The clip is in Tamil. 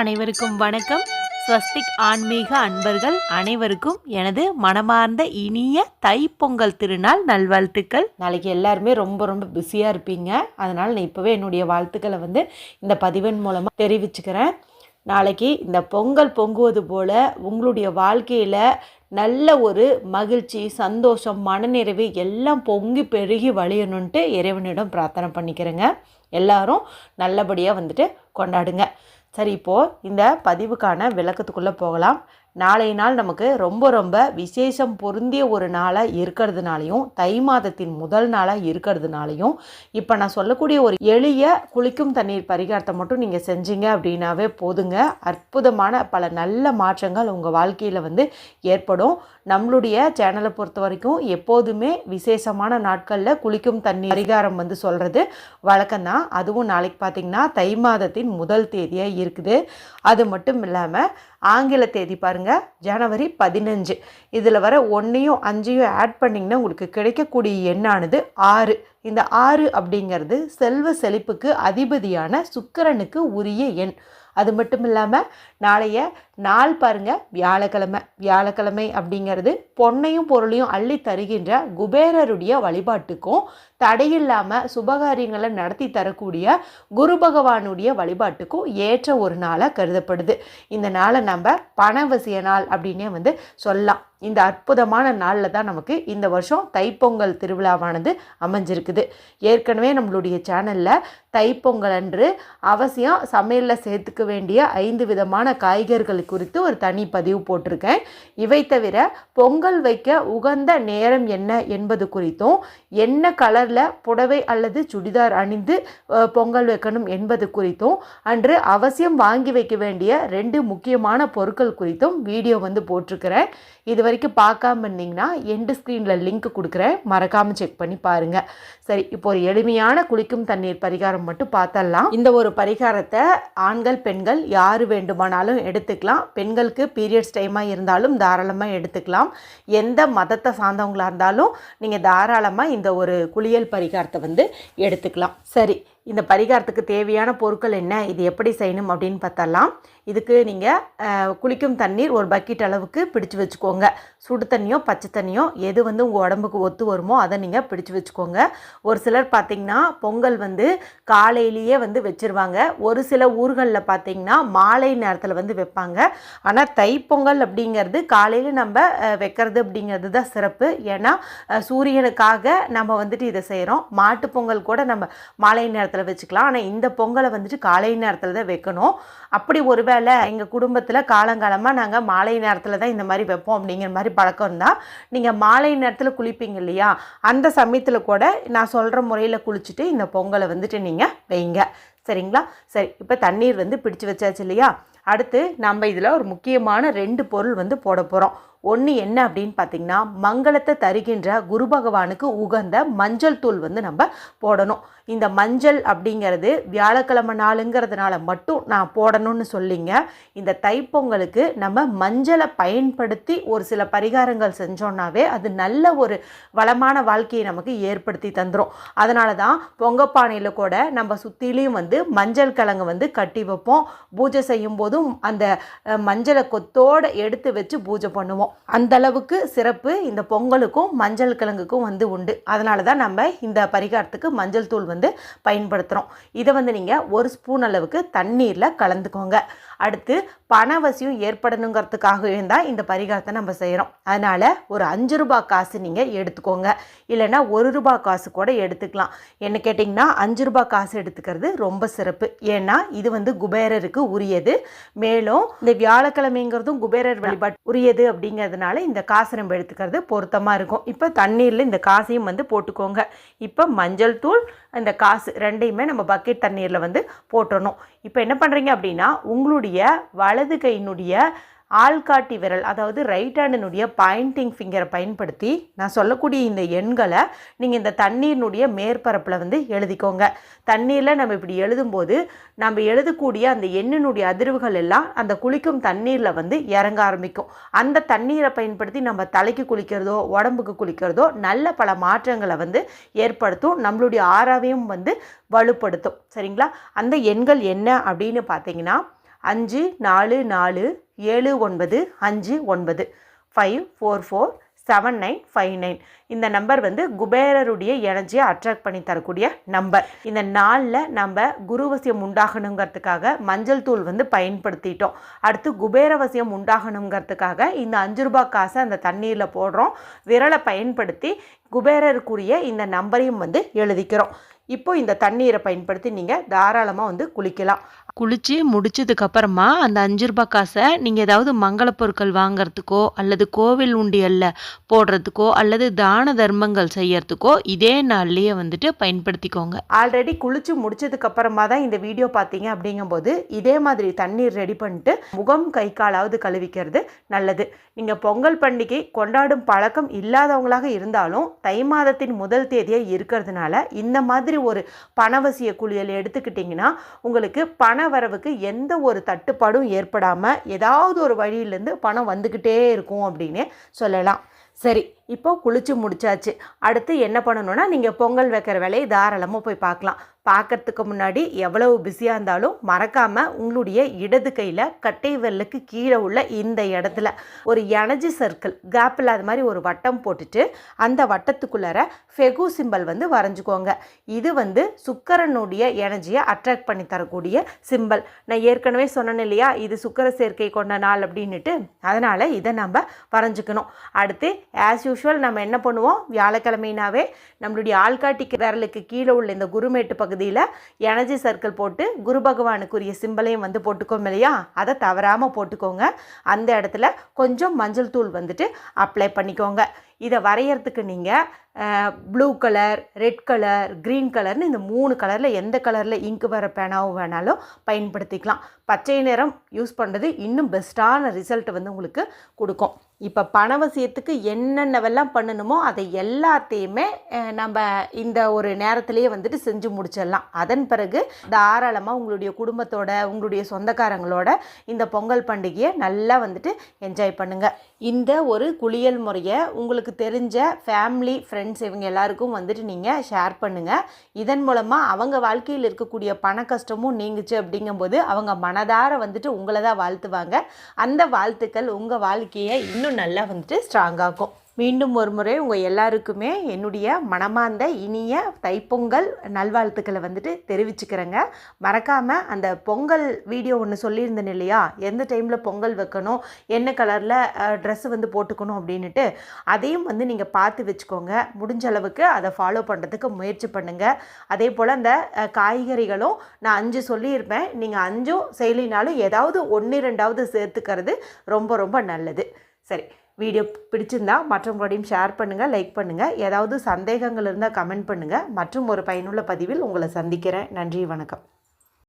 அனைவருக்கும் வணக்கம். ஸ்வஸ்திக் ஆன்மீக அன்பர்கள் அனைவருக்கும் எனது மனமார்ந்த இனிய தைப்பொங்கல் திருநாள் நல்வாழ்த்துக்கள். நாளைக்கு எல்லாருமே ரொம்ப ரொம்ப பிஸியாக இருப்பீங்க. அதனால் நான் இப்போவே என்னுடைய வாழ்த்துக்களை வந்து இந்த பதிவின் மூலமாக தெரிவிச்சுக்கிறேன். நாளைக்கு இந்த பொங்கல் பொங்குவது போல் உங்களுடைய வாழ்க்கையில் நல்ல ஒரு மகிழ்ச்சி சந்தோஷம் மனநிறைவு எல்லாம் பொங்கி பெருகி வழியணுன்ட்டு இறைவனிடம் பிரார்த்தனை பண்ணிக்கிறேங்க. எல்லாரும் நல்லபடியாக வந்துட்டு கொண்டாடுங்க. சரி இப்போது இந்த பதிவுக்கான விளக்கத்துக்குள்ளே போகலாம். நாளைய நாள் நமக்கு ரொம்ப ரொம்ப விசேஷம் பொருந்திய ஒரு நாளாக இருக்கிறதுனாலையும் தை மாதத்தின் முதல் நாளாக இருக்கிறதுனாலையும் இப்போ நான் சொல்லக்கூடிய ஒரு எளிய குளிக்கும் தண்ணீர் பரிகாரத்தை மட்டும் நீங்கள் செஞ்சீங்க அப்படின்னாவே போதுங்க. அற்புதமான பல நல்ல மாற்றங்கள் உங்கள் வாழ்க்கையில் வந்து ஏற்படும். நம்மளுடைய சேனலை பொறுத்த வரைக்கும் எப்போதுமே விசேஷமான நாட்களில் குளிக்கும் தண்ணி பரிகாரம் வந்து சொல்கிறது வழக்கம்தான் அதுவும் நாளைக்கு பார்த்திங்கன்னா தை மாதத்தின் முதல் தேதியாக இருக்குது. அது மட்டும் இல்லாமல் ஆங்கில தேதி பாருங்கள் ஜனவரி பதினஞ்சு. இதில் வர ஒன்றையும் அஞ்சையும் ஆட் பண்ணிங்கன்னா உங்களுக்கு கிடைக்கக்கூடிய எண்ணானது ஆறு. இந்த ஆறு அப்படிங்கிறது செல்வ செழிப்புக்கு அதிபதியான சுக்கிரனுக்கு உரிய எண். அது மட்டும் இல்லாமல் நாளைய நாள் பாருங்க வியாழக்கிழமை. வியாழக்கிழமை அப்படிங்கிறது பொன்னையும் பொருளையும் அள்ளி தருகின்ற குபேரருடைய வழிபாட்டுக்கும் தடையில்லாமல் சுபகாரியங்களை நடத்தி தரக்கூடிய குரு பகவானுடைய வழிபாட்டுக்கும் ஏற்ற ஒரு நாளாக கருதப்படுது. இந்த நாளை நம்ம பணவசிய நாள் அப்படின்னே வந்து சொல்லலாம். இந்த அற்புதமான நாளில் தான் நமக்கு இந்த வருஷம் தைப்பொங்கல் திருவிழாவானது அமைஞ்சிருக்குது. ஏற்கனவே நம்மளுடைய சேனலில் தைப்பொங்கல் அன்று அவசியம் சமையலில் சேர்த்துக்க வேண்டிய ஐந்து விதமான காய்கறிகள் குறித்து ஒரு தனி பதிவு போட்டிருக்கேன். இவை தவிர பொங்கல் வைக்க உகந்த நேரம் என்ன என்பது குறித்தும் என்ன கலரில் புடவை அல்லது சுடிதார் அணிந்து பொங்கல் வைக்கணும் என்பது குறித்தும் அன்று அவசியம் வாங்கி வைக்க வேண்டிய ரெண்டு முக்கியமான பொருட்கள் குறித்தும் வீடியோ வந்து போட்டிருக்கிறேன். இதுவரை வரைக்கும் பார்க்காம இருந்தீங்கன்னா எண்டு ஸ்க்ரீனில் லிங்க் கொடுக்குறேன். மறக்காமல் செக் பண்ணி பாருங்கள் சரி இப்போ ஒரு எளிமையான குளிக்கும் தண்ணீர் பரிகாரம் மட்டும் பார்த்தரலாம் இந்த ஒரு பரிகாரத்தை ஆண்கள் பெண்கள் யார் வேண்டுமானாலும் எடுத்துக்கலாம். பெண்களுக்கு பீரியட்ஸ் டைமாக இருந்தாலும் தாராளமாக எடுத்துக்கலாம். எந்த மதத்தை சார்ந்தவங்களாக இருந்தாலும் நீங்கள் தாராளமாக இந்த ஒரு குளியல் பரிகாரத்தை வந்து எடுத்துக்கலாம். சரி இந்த பரிகாரத்துக்கு தேவையான பொருட்கள் என்ன இது எப்படி செய்யணும் அப்படின்னு பார்த்தலாம் இதுக்கு நீங்கள் குளிக்கும் தண்ணீர் ஒரு பக்கெட் அளவுக்கு பிடிச்சு வச்சுக்கோங்க. சுடு தண்ணியோ பச்சை தண்ணியோ எது வந்து உங்கள் உடம்புக்கு ஒத்து வருமோ அதை நீங்கள் பிடிச்சு வச்சுக்கோங்க. ஒரு சிலர் பார்த்திங்கன்னா பொங்கல் வந்து காலையிலேயே வந்து வச்சுருவாங்க. ஒரு சில ஊர்களில் பார்த்திங்கன்னா மாலை நேரத்தில் வந்து வைப்பாங்க. ஆனால் தைப்பொங்கல் அப்படிங்கிறது காலையில் நம்ம வைக்கிறது அப்படிங்கிறது தான் சிறப்பு. ஏன்னா சூரியனுக்காக நம்ம வந்துட்டு இதை செய்கிறோம் மாட்டுப் பொங்கல் கூட நம்ம மாலை நேரத்தில் வச்சுக்கலாம். ஆனால் இந்த பொங்கலை வந்துட்டு காலை நேரத்தில் தான் வைக்கணும். அப்படி ஒருவேளை எங்கள் குடும்பத்தில் காலங்காலமாக நாங்கள் மாலை நேரத்தில் தான் இந்த மாதிரி வைப்போம் அப்படிங்கிற மாதிரி பழக்கம் இருந்தால் நீங்கள் மாலை நேரத்தில் குளிப்பீங்க இல்லையா? அந்த சமயத்தில் கூட நான் சொல்கிற முறையில் குளிச்சுட்டு இந்த பொங்கலை வந்துட்டு நீங்கள் வைங்க. சரிங்களா? சரி இப்போ தண்ணீர் வந்து பிடிச்சு வச்சாச்சு இல்லையா? அடுத்து நம்ம இதில் ஒரு முக்கியமான ரெண்டு பொருள் வந்து போட போகிறோம் ஒன்று என்ன அப்படின்னு பார்த்தீங்கன்னா மங்களத்தை தருகின்ற குரு பகவானுக்கு உகந்த மஞ்சள் தூள் வந்து நம்ம போடணும். இந்த மஞ்சள் அப்படிங்கிறது வியாழக்கிழமை நாளுங்கிறதுனால மட்டும் நான் போடணும்னு சொல்லிங்க. இந்த தைப்பொங்கலுக்கு நம்ம மஞ்சளை பயன்படுத்தி ஒரு சில பரிகாரங்கள் செஞ்சோன்னாவே அது நல்ல ஒரு வளமான வாழ்க்கையை நமக்கு ஏற்படுத்தி தந்துடும் அதனால தான் பொங்கப்பானையில் கூட நம்ம சுற்றிலையும் வந்து மஞ்சள் கிழங்கு வந்து கட்டி வைப்போம். பூஜை செய்யும் போதும் அந்த மஞ்சளை கொத்தோடு எடுத்து வச்சு பூஜை பண்ணுவோம். அந்த அளவுக்கு சிறப்பு இந்த பொங்கலுக்கும் மஞ்சள் கிழங்குக்கும் வந்து உண்டு. அதனால தான் நம்ம இந்த பரிகாரத்துக்கு மஞ்சள் தூள் வந்து பயன்படுத்துகிறோம் இதை வந்து நீங்கள் ஒரு ஸ்பூன் அளவுக்கு தண்ணீரில் கலந்துக்கோங்க. அடுத்து பணவசியம் ஏற்படணுங்கிறதுக்காகவே தான் இந்த பரிகாரத்தை நம்ம செய்கிறோம் அதனால் ஒரு அஞ்சு ரூபாய் காசு நீங்கள் எடுத்துக்கோங்க. இல்லைன்னா ஒரு ரூபாய் காசு கூட எடுத்துக்கலாம். என்ன கேட்டிங்கன்னா அஞ்சு ரூபாய் காசு எடுத்துக்கிறது ரொம்ப சிறப்பு. ஏன்னா இது வந்து குபேரருக்கு உரியது. மேலும் இந்த வியாழக்கிழமைங்கிறதும் குபேரர் வழிபாட்டு உரியது அப்படிங்கிறதுனால இந்த காசை நம்ம எடுத்துக்கிறது பொருத்தமாக இருக்கும். இப்போ தண்ணீரில் இந்த காசையும் வந்து போட்டுக்கோங்க. இப்போ மஞ்சள் தூள் இந்த காசு ரெண்டையுமே நம்ம பக்கெட் தண்ணீரில் வந்து போட்டுறணும். இப்போ என்ன பண்ணுறீங்க அப்படின்னா உங்களுடைய வலது கையினுடைய ஆள்காட்டி விரல் அதாவது ரைட் ஹேண்டினுடைய பாயிண்டிங் ஃபிங்கரை பயன்படுத்தி நான் சொல்லக்கூடிய இந்த எண்களை நீங்கள் இந்த தண்ணீரினுடைய மேற்பரப்பில் வந்து எழுதிக்கோங்க. தண்ணீரில் நம்ம இப்படி எழுதும்போது நம்ம எழுதக்கூடிய அந்த எண்ணினுடைய அதிர்வுகள் எல்லாம் அந்த குளிக்கும் தண்ணீரில் வந்து இறங்க ஆரம்பிக்கும். அந்த தண்ணீரை பயன்படுத்தி நம்ம தலைக்கு குளிக்கிறதோ உடம்புக்கு குளிக்கிறதோ நல்ல பல மாற்றங்களை வந்து ஏற்படுத்தும் நம்மளுடைய ஆறாவையும் வந்து வலுப்படுத்தும். சரிங்களா? அந்த எண்கள் என்ன அப்படின்னு பார்த்தீங்கன்னா அஞ்சு நாலு நாலு ஏழு ஒன்பது அஞ்சு ஒன்பது. Five four four seven nine five nine இந்த நம்பர் வந்து குபேரருடைய எனர்ஜியை அட்ராக்ட் பண்ணி தரக்கூடிய நம்பர் இந்த நாளில் நம்ம குருவசியம் உண்டாகணுங்கிறதுக்காக மஞ்சள் தூள் வந்து பயன்படுத்திட்டோம். அடுத்து குபேரவசியம் உண்டாகணுங்கிறதுக்காக இந்த அஞ்சு ரூபாய் காசை அந்த தண்ணீரில் போடுறோம். விரலை பயன்படுத்தி குபேரருக்குரிய இந்த நம்பரையும் வந்து எழுதிக்கிறோம். இப்போ இந்த தண்ணீரை பயன்படுத்தி நீங்கள் தாராளமாக வந்து குளிக்கலாம். குளிச்சு முடிச்சதுக்கு அப்புறமா அந்த அஞ்சு ரூபாய் காசை நீங்கள் ஏதாவது மங்கள பொருட்கள் வாங்குறதுக்கோ அல்லது கோவில் உண்டியல்ல போடுறதுக்கோ அல்லது தான தர்மங்கள் செய்யறதுக்கோ இதே நாள்லயே வந்துட்டு பயன்படுத்திக்கோங்க. ஆல்ரெடி குளிச்சு முடிச்சதுக்கு அப்புறமா தான் இந்த வீடியோ பார்த்தீங்க அப்படிங்கும்போது இதே மாதிரி தண்ணீர் ரெடி பண்ணிட்டு முகம் கை காலாவது கழுவிக்கிறது நல்லது. நீங்கள் பொங்கல் பண்டிகை கொண்டாடும் பழக்கம் இல்லாதவங்களாக இருந்தாலும் தை மாதத்தின் முதல் தேதியாக இருக்கிறதுனால இந்த மாதிரி ஒரு பணவசிய குளியல் எடுத்துக்கிட்டிங்கன்னா உங்களுக்கு பண வரவுக்கு எந்த ஒரு தட்டுப்பாடும் ஏற்படாமல் ஏதாவது ஒரு வழியிலேருந்து பணம் வந்துக்கிட்டே இருக்கும் அப்படின்னு சொல்லலாம். சரி இப்போ குளிச்சு முடிச்சாச்சு. அடுத்து என்ன பண்ணணும்னா நீங்கள் பொங்கல் வைக்கிற வேலையை தாராளமாக போய் பார்க்கலாம். பார்க்கறதுக்கு முன்னாடி எவ்வளவு பிஸியாக இருந்தாலும் மறக்காமல் உங்களுடைய இடது கையில் கட்டை விரலுக்கு கீழே உள்ள இந்த இடத்துல ஒரு எனர்ஜி சர்க்கிள் கேப் இல்லாத மாதிரி ஒரு வட்டம் போட்டுட்டு அந்த வட்டத்துக்குள்ளார ஃபெகு சிம்பல் வந்து வரைஞ்சிக்கோங்க. இது வந்து சுக்கரனுடைய எனர்ஜியை அட்ராக்ட் பண்ணி தரக்கூடிய சிம்பல் நான் ஏற்கனவே சொன்னேன் இல்லையா இது சுக்கர சேர்க்கை கொண்ட நாள் அப்படின்னுட்டு. அதனால் இதை நம்ம வரைஞ்சிக்கணும். அடுத்து ஆஸ் யூ யூஷுவல் நம்ம என்ன பண்ணுவோம்? வியாழக்கிழமைனாவே நம்மளுடைய ஆள்காட்டிக்கு விரலுக்கு கீழே உள்ள இந்த குருமேட்டு பகுதியில் எனர்ஜி சர்க்கிள் போட்டு குரு பகவானுக்குரிய சிம்பலையும் வந்து போட்டுக்கோம் இல்லையா? அதை தவறாமல் போட்டுக்கோங்க. அந்த இடத்துல கொஞ்சம் மஞ்சள் தூள் வந்துட்டு அப்ளை பண்ணிக்கோங்க. இதை வரைகிறதுக்கு நீங்கள் blue colour red colour green கலர்னு இந்த மூணு கலரில் எந்த கலரில் இங்கு வர பேனாவும் வேணாலும் பயன்படுத்திக்கலாம். பச்சை நிறம் யூஸ் பண்ணுறது இன்னும் பெஸ்ட்டான ரிசல்ட் வந்து உங்களுக்கு கொடுக்கும். இப்போ பணவசியத்துக்கு என்னென்னவெல்லாம் பண்ணணுமோ அதை எல்லாத்தையுமே நம்ம இந்த ஒரு நேரத்திலேயே வந்துட்டு செஞ்சு முடிச்சிடலாம். அதன் பிறகு தாராளமாக உங்களுடைய குடும்பத்தோட உங்களுடைய சொந்தக்காரங்களோட இந்த பொங்கல் பண்டிகையை நல்லா வந்துட்டு என்ஜாய் பண்ணுங்கள் இந்த ஒரு குளியல் முறையை உங்களுக்கு தெரிஞ்ச ஃபேமிலி ஃப்ரெண்ட்ஸ் இவங்க எல்லாருக்கும் வந்துட்டு நீங்கள் ஷேர் பண்ணுங்கள் இதன் மூலமாக அவங்க வாழ்க்கையில் இருக்கக்கூடிய பண கஷ்டமும் நீங்குச்சு அப்படிங்கும்போது அவங்க மனதார வந்துட்டு உங்களை தான் வாழ்த்துவாங்க. அந்த வாழ்த்துக்கள் உங்கள் வாழ்க்கையை இன்னும் நல்லா வந்துட்டு ஸ்ட்ராங்காகும் மீண்டும் ஒரு முறை உங்கள் எல்லாருக்குமே என்னுடைய மனமார்ந்த இனிய தைப்பொங்கல் நல்வாழ்த்துக்களை வந்துட்டு தெரிவிச்சுக்கிறேங்க. மறக்காமல் அந்த பொங்கல் வீடியோ ஒன்று சொல்லியிருந்தேன் இல்லையா? எந்த டைமில் பொங்கல் வைக்கணும்? என்ன கலரில் ட்ரெஸ்ஸு வந்து போட்டுக்கணும் அப்படின்ட்டு அதையும் வந்து நீங்கள் பார்த்து வச்சுக்கோங்க. முடிஞ்ச அளவுக்கு அதை ஃபாலோ பண்ணுறதுக்கு முயற்சி பண்ணுங்கள் அதே போல் அந்த காய்கறிகளும் நான் அஞ்சு சொல்லியிருப்பேன். நீங்கள் அஞ்சும் செயலினாலும் ஏதாவது ஒன்று ரெண்டாவது சேர்த்துக்கிறது ரொம்ப ரொம்ப நல்லது. சரி. வீடியோ பிடிச்சிருந்தா மற்றவங்களோடையும் ஷேர் பண்ணுங்கள் லைக் பண்ணுங்கள் ஏதாவது சந்தேகங்கள் இருந்தால் கமெண்ட் பண்ணுங்கள் மற்றும் ஒரு பயனுள்ள பதிவில் உங்களை சந்திக்கிறேன். நன்றி வணக்கம்.